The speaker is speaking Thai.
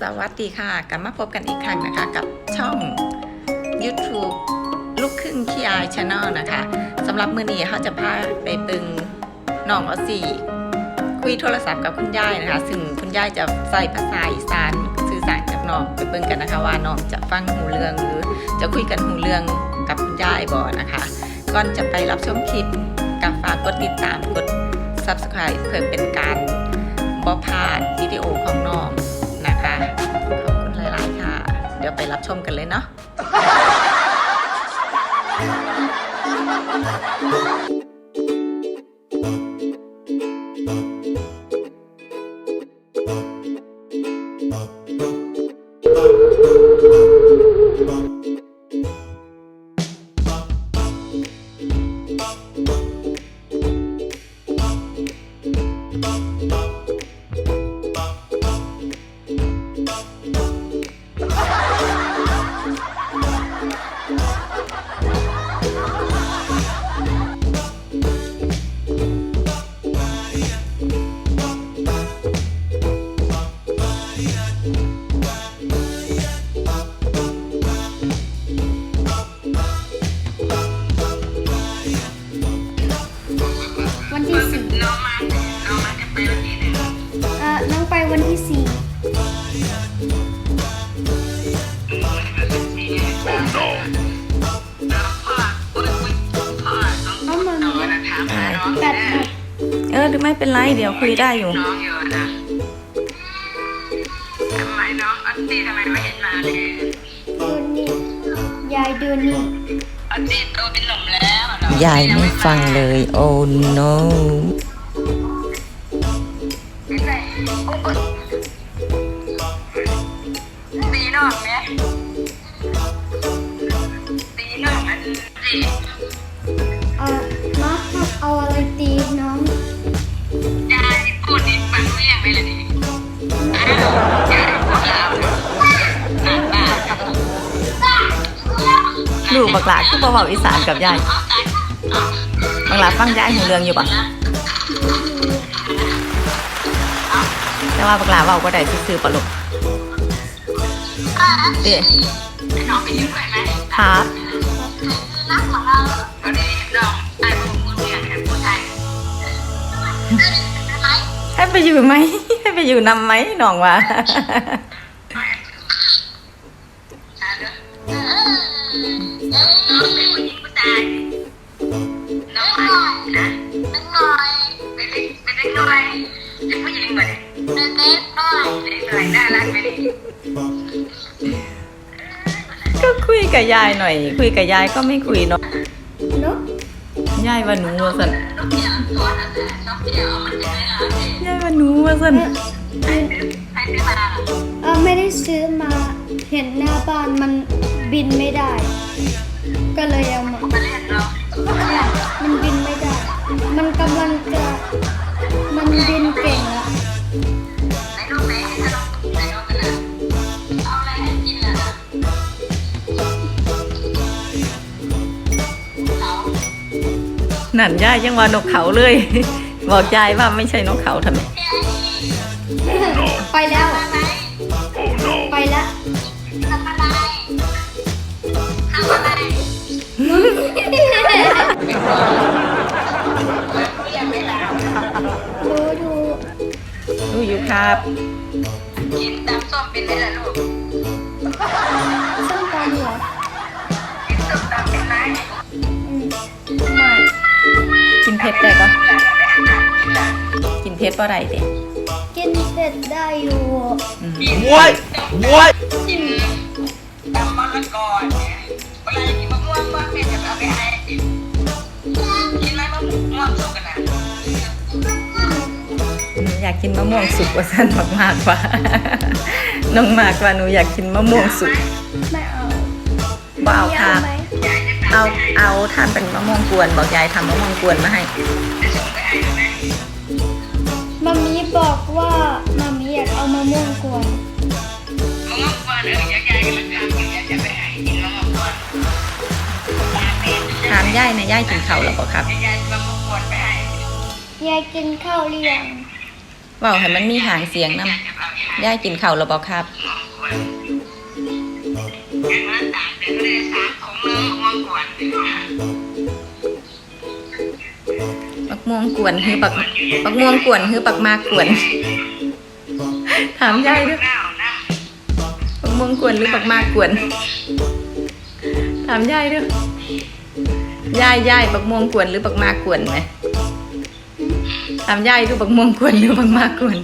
สวัสดีค่ะ กลับมาพบกันอีกครั้งนะคะ กับช่อง YouTube ลูกครึ่งขี้อายชาแนลนะคะสำหรับมือนี้เขาจะพาไปปึงน้องออสี่คุยโทรศัพท์กับคุณยายนะคะ ซึ่งคุณยายจะใส่ภาษาอีสานสื่อสารกับน้องไปเบิ่งกันนะคะ ว่าน้องจะฟังหูเรื่องหรือจะคุยกันหูเรื่องกับคุณยายบ่นะคะ ก่อนจะไปรับชมคลิปกับฝากกดติดตามกด Subscribe เพื่อเป็นการบอพลาดวิดีโอของน้อง คะขอบคุณหลาย ๆ ค่ะ เดี๋ยวไปรับชมกันเลยเนาะ ไม่เป็นไรเดี๋ยวคุยได้อยู่ น้องอยู่นะทำไมน้องอันตีทำไมไม่เห็นมาเลยดูนี่ยายดูนี่อันตีโตเป็นหนุ่มแล้วเหรอยายไม่ฟังเลย โอ้ no บักหลาคือบ่เว้าอีสานกับยายบักหลาฟังยายหูเรื่องอยู่ปะแต่ว่าบักหลาเว้าบ่ได้ซื่อๆปะลูกเอ๊ะน้องไปยู่ด้วยไหมครับวันนี้น้องไอ้พวกมึงเนี่ยแค่พูดไทยให้ไปอยู่ไหมให้ไปอยู่นำไหมน้องว่าอ่าเด้อ น้องเป็นผู้หญิงผู้ชายน้องอายุนะน้อยเป็นเล็กเป็นเล็กน้อยเป็นผู้หญิงเหมือนเป็นเล็กน้อยเล็กน้อยน่ารักไหมก็คุยกับยายหน่อย คุยกับยายก็ไม่คุยเนาะเนาะยายว่าหนูว่าสันน้องเดี่ยวตัวนั้นแหละน้องเดี่ยวมันจะไม่รักเลยยายว่าหนูว่าสันเออไม่ได้ซื้อมา เห็นหน้าบ้านมันบินไม่ได้ ก็เลยเอามามาเล่นเรามันบินไม่ได้ มันกำลังจะ มันบินเก่งละไหนดูไหนให้น้องไหนดูกันนะเอาอะไรให้กินล่ะเอานั่นยายยังว่านกเขาเลย บอกยายว่าไม่ใช่นกเขาทำไม ไปแล้ว ดูดูดูอยู่ครับ กินตำส้มเป็นไหมล่ะลูก ส้มตำเหรอกินส้มตำเป็นไหมอืมไม่กินเผ็ดได้ปะหลานไปหาน้ำกินล่ะกินเผ็ดปะไรเด็กินเผ็ดได้อยู่ What? What? กิน อยากกินมะม่วงสุกว่าสันมากมากๆกว่าน้องมากกว่าหนูอยากกินมะม่วงสุกไม่เอาบ่เอาค่ะไหมยายจะเอาเอาทำเป็นมะม่วงกวน บอกยายทำมะม่วงกวนมาให้จะส่งไปให้แม่มามีบอกว่ามามีอยากเอามะม่วงกวนมะม่วงกวนเออยายยายกำลังทำอยู่ยายจะไปให้กินมะม่วงกวนยายเป็นถามยายนะยายกินข้าวแล้วบ่ครับยายจะมะม่วงกวนไปให้ยายกินข้าวหรือยังเว่าให้มันมีหางเสียงนำยายจะเอาไปให้ยายกินข้าวแล้วบอกครับมองกวนแกงร้านต่างเด็กก็ได้สามของเนื้อมองกวนปักม่วงกวนคือปักปักม่วงกวนคือปักมากกวน ถามยายด้วยหน้าหน้าปักม่วงกวนหรือปักมากกวน ถามยายด้วยยายยายปักม่วงกวนหรือปักมากกวนไหม ถามยายดูบักม่วงกวนหรือปักมากกวน